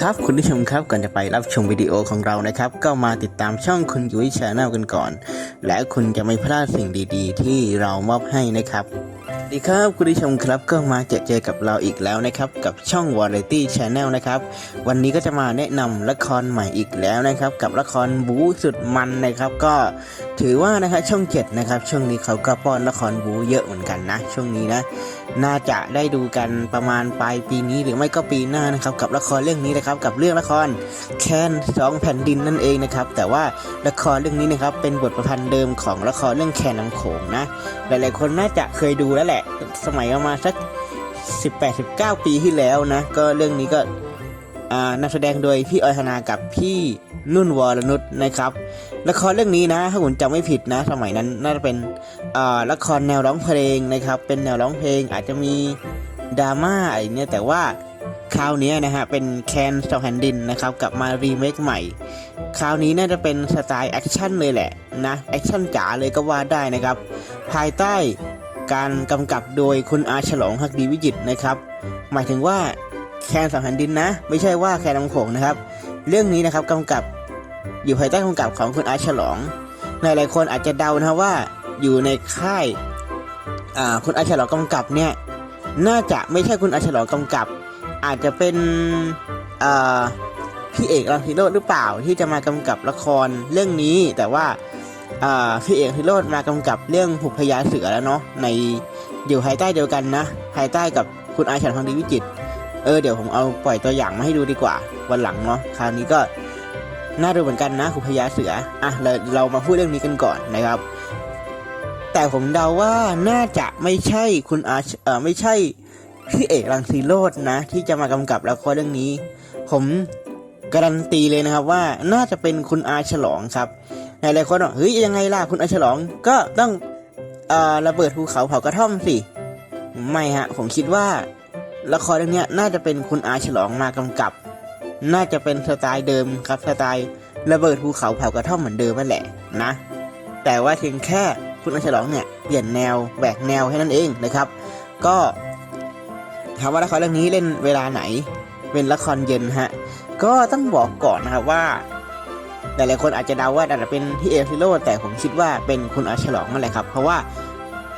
ครับคุณผู้ชมครับก่อนจะไปรับชมวิดีโอของเรานะครับ ก็มาติดตามช่องคุณยุ้ยชาแนลกันก่อน และคุณจะไม่พลาดสิ่งดีๆ ที่เรามอบให้นะครับสวัสดีครับคุณผู้ชมครับก็มาเจอเจอกับเราอีกแล้วนะครับ กับช่อง Variety Channel นะครับ วันนี้ก็จะมาแนะนำละครใหม่อีกแล้วนะครับ กับละครบู๊สุดมันนะครับ ก็ถือว่านะครับช่องเจ็ดนะครับ ช่วงนี้เขาก็ป้อนละครบู๊เยอะเหมือนกันนะ ช่วงนี้นะ น่าจะได้ดูกันประมาณปลายปีนี้หรือไม่ก็ปีหน้านะครับกับละครเรื่องนี้นะครับกับเรื่องละครแคนสองแผ่นดินนั่นเองนะครับแต่ว่าละครเรื่องนี้นะครับเป็นบทประพันธ์เดิมของละครเรื่องแคนน้ำโขงนะหลายๆ คนน่าจะเคยดูแล้วแหละ สมัยประมาณสัก18-19 ปีที่แล้วนะก็เรื่องนี้ก็นักแสดงโดยพี่ออยธนากับพี่ นุ่นวรนุชนะครับละครเรื่องนี้นะถ้าผมจำไม่ผิดนะ สมัยนั้นน่าจะเป็นละครแนวร้องเพลงนะครับ เป็นแนวร้องเพลงอาจจะมีดราม่าอะไรเนี่ยแต่ว่าคราวนี้นะฮะเป็นแคนสองแผ่นดินนะครับกลับมารีเมคใหม่ คราวนี้น่าจะเป็นสไตล์แอคชั่นเลยแหละนะแอคชั่นจ๋าเลยก็ว่าได้นะครับ ภายใต้การกำกับโดยคุณอาฉลองฮักดีวิจิตนะครับ หมายถึงว่าแคนสองแผ่นดินนะ ไม่ใช่ว่าแคนน้ำโขงนะครับ เรื่องนี้นะครับกำกับ อยู่ภายใต้กำกับของคุณอาฉลอง หลายๆคนอาจจะเดานะว่าอยู่ในค่ายคุณอาฉลองกำกับเนี่ยน่าจะไม่ใช่คุณอาฉลองกำกับ อาจจะเป็นพี่เอกรังสิโรจน์หรือเปล่าที่จะมากำกับละครเรื่องนี้ แต่ว่าพี่เอกฮิโรจน์มากำกับเรื่องหุพญาเสือแล้วเนาะในอยู่ภายใต้เดียวกันนะ ภายใต้กับคุณอาฉลองดีวิจิตเออเดี๋ยวผมเอาปล่อยตัวอย่างมาให้ดูดีกว่า วันหลังเนาะคราวนี้ก็ น่าดูเหมือนกันนะขุพญาเสืออะเราเรามาพูดเรื่องนี้กันก่อนนะครับ แต่ผมเดาว่าน่าจะไม่ใช่คุณอาเออไม่ใช่พี่เอกรังสีโรดนะ ที่จะมากำกับละครเรื่องนี้ ผมการันตีเลยนะครับว่าน่าจะเป็นคุณอาฉลองครับหลายๆคนบอกเฮ้ยยังไงล่ะคุณอาฉลองก็ต้องเอ่อระเบิดภูเขาเผากระท่อมสิไม่ฮะผมคิดว่าละครเรื่องนี้น่าจะเป็นคุณอาฉลองมากำกับ น่าจะเป็นสไตล์เดิมครับสไตล์ระเบิดภูเขาเผากระท่อมเหมือนเดิมนั่นแหละนะ แต่ว่าเพียงแค่คุณอาฉลองเนี่ยเปลี่ยนแนวแหวกแนวแค่นั้นเองนะครับ ก็ถามว่าละครเรื่องนี้เล่นเวลาไหน เป็นละครเย็นฮะก็ต้องบอกก่อนนะครับว่าหลายๆคนอาจจะเดาว่าอาจจะเป็นพี่เอฟิโรแต่ผมคิดว่าเป็นคุณอาฉลองนั่นแหละครับ เพราะว่า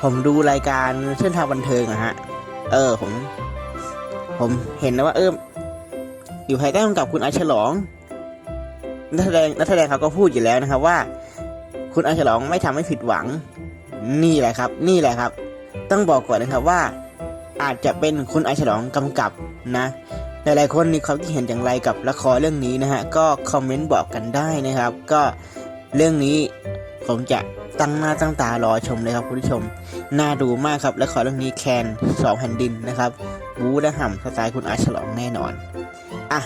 ผมดูรายการเส้นทางบันเทิงอะฮะ เออผม ผมเห็นนะว่าเออ อยู่ภายใต้กำกับคุณอาฉลองนักแสดงนักแสดงเขาก็พูดอยู่แล้วนะครับว่า คุณอาฉลองไม่ทำให้ผิดหวัง นี่แหละครับ นี่แหละครับ ต้องบอกก่อนนะครับว่า อาจจะเป็นคุณอาฉลองกำกับนะหลายๆคนมีความคิดเห็นอย่างไรกับละครเรื่องนี้นะฮะก็คอมเมนต์บอกกันได้นะครับ ก็เรื่องนี้ผมจะตั้งหน้าตั้งตารอชมเลยครับคุณผู้ชม น่าดูมากครับละครเรื่องนี้แคนสองแผ่นดินนะครับ บูและห่ำสไตล์คุณอาฉลองแน่นอน อะ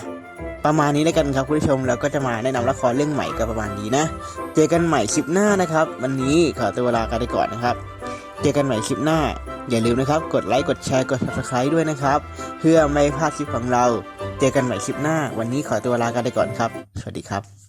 ประมาณนี้แล้วกันครับคุณผู้ชมแล้วก็จะมาแนะนำละครเรื่องใหม่ก็ประมาณนี้นะ เจอกันใหม่คลิปหน้านะครับ วันนี้ขอตัวลากันไปก่อนนะครับ เจอกันใหม่คลิปหน้า อย่าลืมนะครับ กดไลค์กดแชร์กด subscribe ด้วยนะครับ เพื่อไม่พลาดคลิปของเรา เจอกันใหม่คลิปหน้า วันนี้ขอตัวลากันไปก่อนครับ สวัสดีครับ